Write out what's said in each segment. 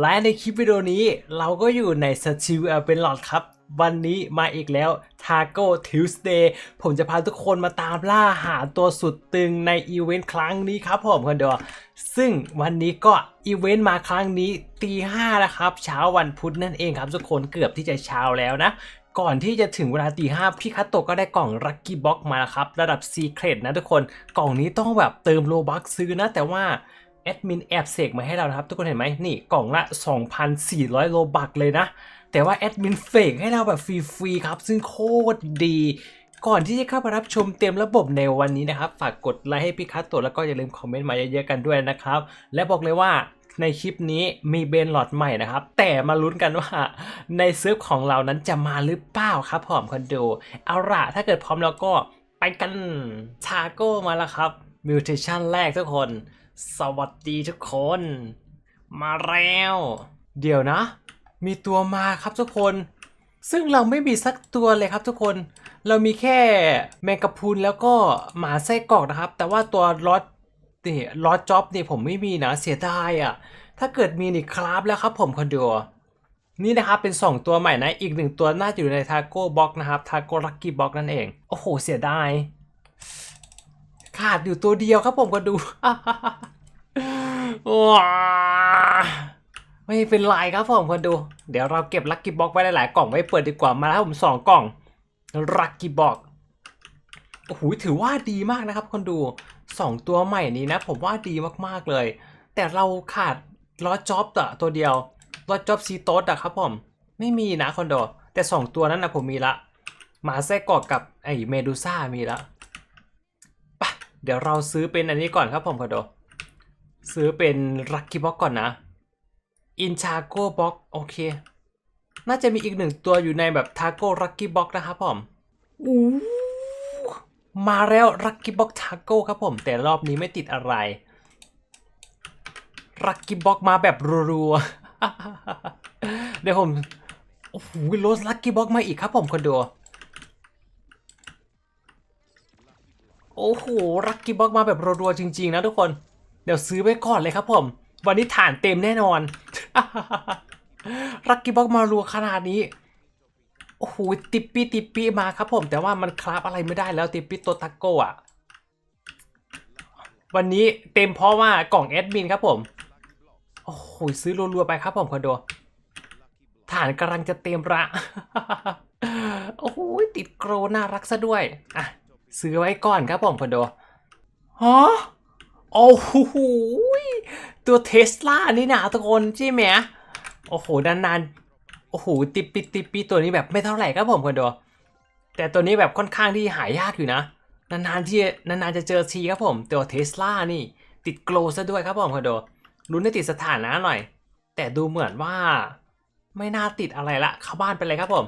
และในคลิปวิดีโอนี้เราก็อยู่ในสติลเอเป็นหลอดครับ วันนี้มาอีกแล้ว Taco Tuesday ผมจะพาทุกคนมาตามล่าหาตัวสุดตึงในอีเวนต์ครั้งนี้ครับผมคนเดียวซึ่งวันนี้ก็อีเวนต์มาครั้งนี้ตีห้านะครับ เช้าวันพุธนั่นเองครับทุกคนเกือบที่จะเช้าแล้วนะก่อนที่จะถึงเวลาตีห้าพี่คัตโตะก็ได้กล่อง Lucky Box มาแล้วครับ ระดับ Secret นะทุกคนกล่องนี้ต้องแบบเติมโลบัคซื้อนะแต่ว่า แอดมินแอบเสกมาให้เรานะครับ ทุกคนเห็นไหมนี่กล่องละ 2,400 โลบัคเลยนะ แต่ว่าแอดมินเฟกให้เราแบบฟรีๆครับ ซึ่งโคตรดี ก่อนที่จะเข้าไปรับชมเต็มระบบในวันนี้นะครับ ฝากกดไลค์ให้พี่คัตโตะแล้วก็อย่าลืมคอมเมนต์มาเยอะๆกันด้วยนะครับ และบอกเลยว่าในคลิปนี้มีเบนหลอดใหม่นะครับ แต่มาลุ้นกันว่าในเซิร์ฟของเรานั้นจะมาหรือเปล่าครับผมคอนโดเอาล่ะถ้าเกิดพร้อมแล้วก็ไปกันชาโก้มาแล้วครับมิวเทชันแรกทุกคน สวัสดีทุกคน มาแล้ว เดี๋ยวนะ มีตัวมาครับทุกคน ซึ่งเราไม่มีสักตัวเลยครับทุกคน เรามีแค่แมงกะพรุนแล้วก็หมาไส้กรอกนะครับ แต่ว่าตัวลอตนี่ลอตจ็อบนี่ผมไม่มีนะเสียดายอะ ถ้าเกิดมีนี่ครับแล้วครับผมคอนโดนี่นะครับเป็น 2 ตัวใหม่นะ อีกหนึ่งตัวน่าจะอยู่ในทาโก้บ็อกนะครับทาโก้ลักกี้บ็อกนั่นเอง โอ้โห เสียดาย ขาดอยู่ตัวเดียวครับผมก็ดูว้าไม่เป็นไรครับผมคนดู เดี๋ยวเราเก็บลักกี้บ็อกไว้หลายๆกล่องไว้เปิดดีกว่ามาแล้วผมสองกล่องลักกี้บ็อกโอ้โหถือว่าดีมากนะครับคนดูสองตัวใหม่นี้นะ ผมว่าดีมากๆเลย แต่เราขาดลอจ็อบอะตัวเดียวลอจ็อบซีโตสอะครับผม ไม่มีนะคนโดแต่สองตัวนั้นนะผมมีละหมาไส้กอกกับไอเมดูซ่ามีละ เดี๋ยวเราซื้อเป็นอันนี้ก่อนครับผมคอนโด ซื้อเป็นลักกี้บ็อกก่อนนะอินชาโก้บ็อกโอเค น่าจะมีอีกหนึ่งตัวอยู่ในแบบทาโก้ลักกี้บ็อกนะครับผมอู้มาแล้วลักกี้บ็อกทาโก้ครับผม แต่รอบนี้ไม่ติดอะไรลักกี้บ็อกมาแบบรัวๆเดี๋ยวผม โอ้โหโรสลักกี้บ็อกมาอีกครับผมคนดู โอ้โหลักกี้บ็อกมาแบบรัวๆจริง ๆ นะทุกคน เดี๋ยวซื้อไว้ก่อนเลยครับผม วันนี้ฐานเต็มแน่นอนลักกี้บ็อกมารัวขนาดนี้โอ้โหติปปี้ติปปี้มาครับผม แต่ว่ามันคราฟอะไรไม่ได้แล้วติปปี้ตัวตักโก้อะวันนี้เต็มเพราะว่ากล่องแอดมินครับผม โอ้โหซื้อรัวๆไปครับผมคอนโดฐานกำลังจะเต็มละโอ้โหติดโกรน่ารักซะด้วย อะ ซื้อไว้ก่อนครับผมคอนโดฮะโอ้โหตัวเทสลานี่นะทุกคนใช่ไหมโอ้โหนานๆโอ้โหติปปิติปปิตัวนี้แบบไม่เท่าไหร่ครับผมคอนโดแต่ตัวนี้แบบค่อนข้างที่หายากอยู่นะ นานๆที่นานๆจะเจอทีครับผม ตัวเทสลานี่ ติดโกลซะด้วยครับผมคอนโดลุ้นให้ติดสถานะหน่อย แต่ดูเหมือนว่า ไม่น่าติดอะไรละเข้าบ้านไปเลยครับผม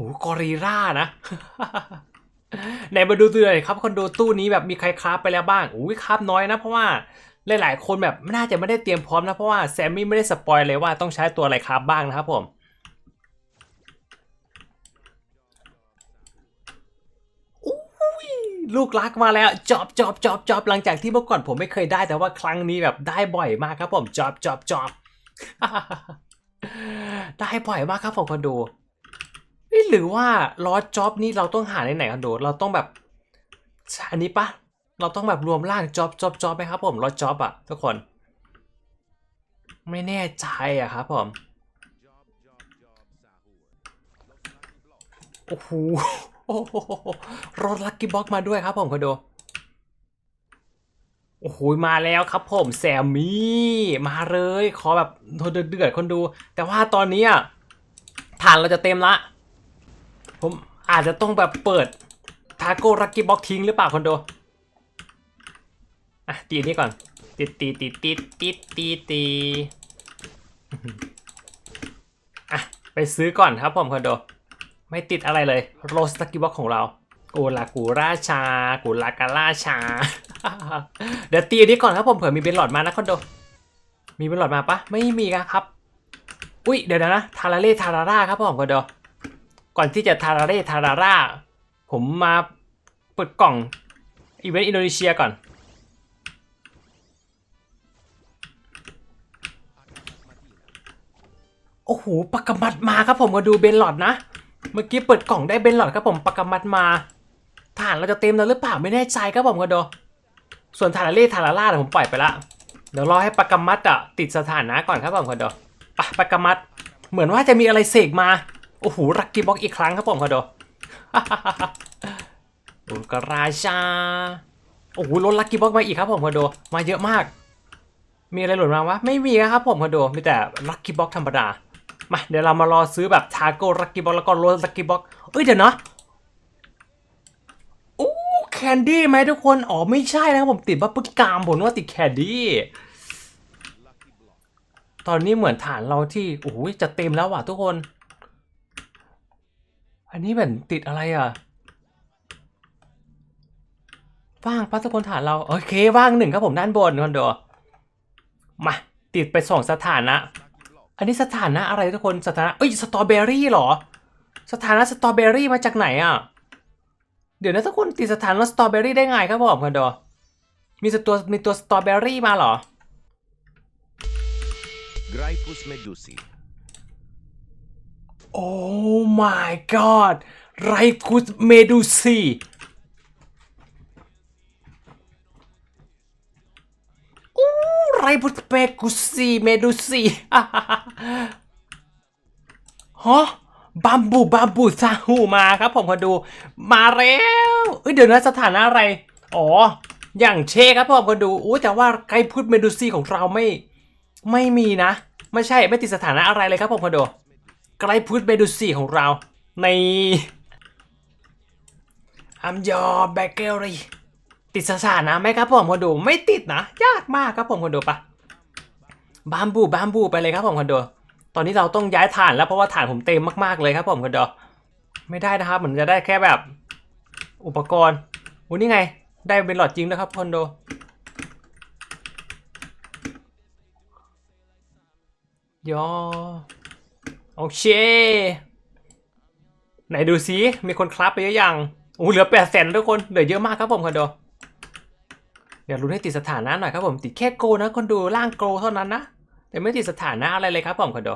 อ้กอริล่านะไหนมาดูตัวหน่อยครับคนดูตู้นี้แบบมีใครคราฟไปแล้วบ้างอุ้ยคราฟน้อยนะ เพราะว่าหลาย ๆ คนแบบน่าจะไม่ได้เตรียมพร้อมนะ เพราะว่าแซมมี่ไม่ได้สปอยเลยว่าต้องใช้ตัวอะไรคราฟบ้างนะครับผมอุ้ยลูกรักมาแล้วจอบจอบจอบจอบหลังจากที่เมื่อก่อนผมไม่เคยได้ แต่ว่าครั้งนี้แบบได้บ่อยมากครับผมจอบจอบจอบได้บ่อยมากครับผมคนดู หรือว่าลอจ็อบนี่เราต้องหาในไหนคนโดเราต้องแบบอันนี้ปะเราต้องแบบรวมร่างจ็อบจ็อบจ็อบไหมครับผมลอจ็อบอะทุกคน ไม่แน่ใจอะครับผมโอ้โหโอ้โหรถลักกี้บ็อกมาด้วยครับผมคอนโดโอ้โหมาแล้วครับผมแซมมี่มาเลย ขอแบบโทเดือดๆคนดู แต่ว่าตอนนี้อะฐานเราจะเต็มละ ผมอาจจะต้องแบบเปิดทาโก้ลักกี้บ็อกทิ้งหรือเปล่าคอนโดอะตีอันนี้ก่อนตีตีตีตีตีตีตีอะไปซื้อก่อนครับผมคอนโด ไม่ติดอะไรเลยโรสตากิบ็อกของเราโอลากูราชากูลากาลาชา เดี๋ยวตีอันนี้ก่อนครับผมเผื่อมีเบนหลอดมานะคอนโด มีเบนหลอดมาปะไม่มีครับ อุ้ยเดี๋ยวนะทาราเล่ทาราร่าครับผมคอนโด ก่อนที่จะทาราเร่ทาราร่า ผมมาเปิดกล่องอีเวนต์อินโดนีเซียก่อน โอ้โหปากกมัดมาครับผมมาดูเบนหลอดนะ เมื่อกี้เปิดกล่องได้เบนหลอดครับผมปากกมัดมาฐานเราจะเต็มแล้วหรือเปล่าไม่แน่ใจครับผมก็ะโดส่วนทาราเร่ทาราร่าเดี๋ยวผมปล่อยไปละเดี๋ยวรอให้ปากกมัดอะติดสถานะก่อนครับผมก็โดปปากกมัดเหมือนว่าจะมีอะไรเสกมา โอ้โหรักกี้บ็อกอีกครั้งครับผมก็ดูอุลกราชา โอ้โหลดลักกี้บ็อกมาอีกครับผมคอนโด มาเยอะมาก มีอะไรหล่นมาวะ ไม่มีครับผมคอนโด มีแต่ลักกี้บ็อกธรรมดา มา เดี๋ยวเรามารอซื้อแบบทาโก้ลักกี้บ็อกแล้วก็โรสลักกี้บ็อกเอ้ยเดี๋ยวนะโอ้แคนดี้ไหมทุกคน อ๋อไม่ใช่นะครับผมติดว่าปึกกามผมว่าติดแคนดี้ตอนนี้เหมือนฐานเราที่โอ้โหจะเต็มแล้วว่ะทุกคน อันนี้เหมือนติดอะไรอะว่างพัสกลฐานเรา โอเคว่างหนึ่งครับผมด้านบนคอนโดมาติดไปสองสถานะ อันนี้สถานะอะไรทุกคนสถานะเอ้ยสตรอเบอรี่เหรอ สถานะสตรอเบอรี่มาจากไหนอะเดี๋ยวนะทุกคนติดสถานะสตรอเบอรี่ได้ไงครับผมคอนโดมีตัวมีตัวสตรอเบอรี่มาเหรอ Grypus medusi. โอ้ my god ไรคุสเมดูซีอู้ไรพุสเปกุซีเมดูซีฮะบัมบูบัมบูซาฮูมาครับผมขอดู มาแล้วเอ้ยเดี๋ยวนะสถานะอะไร อ๋อ อย่างเชครับผมขอดูอู้แต่ว่าไกพุสเมดูซีของเราไม่ ไม่มีนะ ไม่ใช่ไม่ติดสถานะอะไรเลยครับผมขอดู ไกลพุทธเบดูสี่ของเราในอัมยอแบเกอรี่ติดสถานะไหมครับผมคนดูไม่ติดนะ ยากมากครับผมคนดูปะบามบูบามบูไปเลยครับผมคนดูตอนนี้เราต้องย้ายฐานแล้วเพราะว่าฐานผมเต็มมากๆเลยครับผมคนดูไม่ได้นะครับเหมือนจะได้แค่แบบอุปกรณ์วันนี้ไง ได้เป็นหลอดจริงนะครับคนดูยอ โอเค ไหนดูซิมีคนคลับไปเยอะยังโอ้เหลือแปดแสนทุกคน เหลือเยอะมากครับผมคอนโดเดี๋ยวรู้นให้ติดสถานะหน่อยครับผมติดแค่โกนะคนดูร่างโกเท่านั้นนะแต่ไม่ติดสถานะอะไรเลยครับผมคอนโด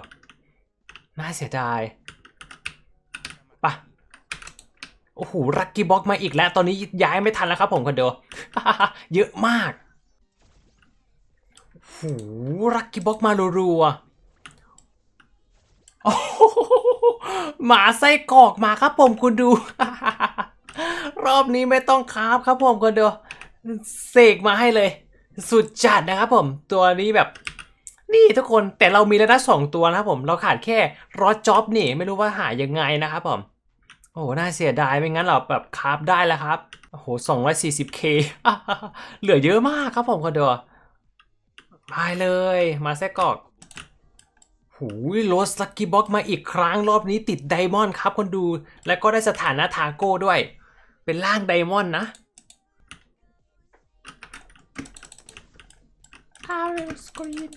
น่าเสียดายปะโอ้โหรักกี้บ็อกมาอีกแล้ว ตอนนี้ย้ายไม่ทันแล้วครับผมคอนโดเยอะมากโอ้โหรักกี้บ็อกมารัวๆ หมาไส้กรอกมาครับผมคุณดู รอบนี้ไม่ต้องคาบครับผมคุณดูเสกมาให้เลย สุดจัดนะครับผม ตัวนี้แบบ นี่ทุกคนแต่เรามีแล้วนะสองตัวนะครับผม เราขาดแค่รอจ็อบนี่ ไม่รู้ว่าหายังไงนะครับผม โอ้หน่าเสียดายไม่งั้นเราแบบคาบได้แล้วครับโอ้โห 240k เหลือเยอะมากครับผมคุณดูไปเลย มาไส้กรอก หูยโรสลักกี้บ็อกมาอีกครั้งรอบนี้ติดไดมอนด์ครับคนดู แล้วก็ได้สถานะทาโก้ด้วย เป็นร่างไดมอนด์นะพาวเวอร์สกรีน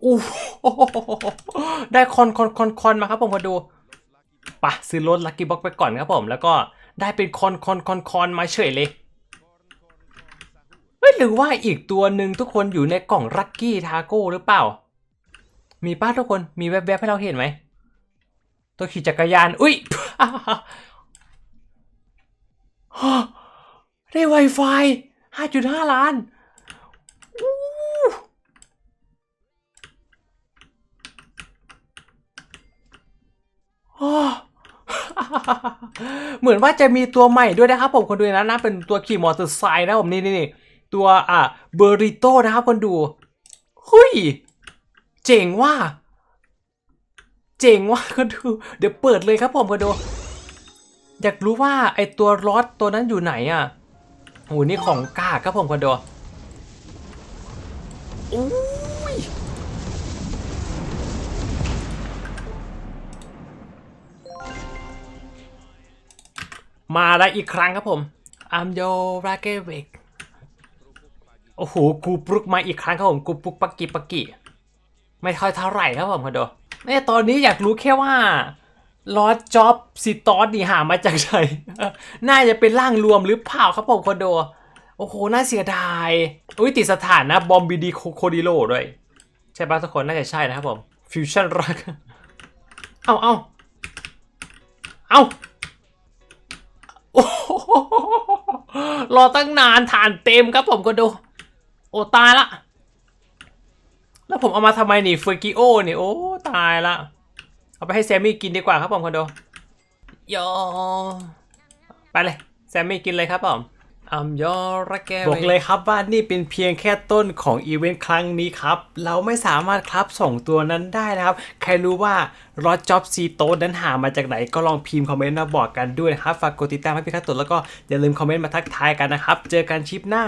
โอ้โห ได้คอนคอนคอนคอนมาครับผมมาดูปะซื้อรถลักกี้บ็อกไปก่อนครับผม แล้วก็ได้เป็นคอนคอนคอนคอนมาเฉยเลยหรือว่าอีกตัวหนึ่งทุกคนอยู่ในกล่องลักกี้ทาโก้หรือเปล่า มีป้าทุกคนมีแวบๆให้เราเห็นไหม ตัวขี่จักรยาน อุ้ยได้ Wi-Fi 5.5 ล้าน เหมือนว่าจะมีตัวใหม่ด้วยนะครับผมคนดูนะนะเป็นตัวขี่มอเตอร์ไซค์นะผมนี่นี่นตัวอะเบอริโต้นะครับคนดูเฮ้ยเจ๋งว่ะเจ๋งว่ะคนดู เดี๋ยวเปิดเลยครับผมคนดู อยากรู้ว่าไอตัวรอดตัวนั้นอยู่ไหนอะโหนี่ของกาครับผมคนดูอุ้ มาแล้วอีกครั้งครับผมอัมโยราเกเวกโอ้โหกูปลุกมาอีกครั้งครับผมกูปลุกปักกิปักกิไม่ค่อยเท่าไหร่ครับผมคอนโดเนี่ยตอนนี้อยากรู้แค่ว่าลอดจ็อบซีตอสนี่หามาจากไหนน่าจะเป็นร่างรวมหรือเปล่าครับผมคอนโดโอ้โห น่าเสียดาย อุ้ยติดสถานนะ บอมบีดีโคดิโลด้วย ใช่ปะทุกคนน่าจะใช่นะครับผม ฟิวชั่นรัก เอาเอาเอาโอ้โห รอตั้งนานฐานเต็มครับผมก็ดู โอ้ตายละ แล้วผมเอามาทำไมนี่เฟอร์กิโอนี่ โอ้ตายละ เอาไปให้แซมมี่กินดีกว่าครับผมคอนโดยอไปเลย แซมมี่กินเลยครับผม อัมยอระแกบอกเลยครับว่านี่เป็นเพียงแค่ต้นของอีเวนต์ครั้งนี้ครับ เราไม่สามารถครับส่งตัวนั้นได้นะครับ ใครรู้ว่ารอจ็อบซีโต้นั้นหามาจากไหนก็ลองพิมพ์คอมเมนต์มาบอกกันด้วยนะครับ ฝากกดติดตามให้พี่คัตตุแล้วก็อย่าลืมคอมเมนต์มาทักทายกันนะครับ เจอกันชิปหน้า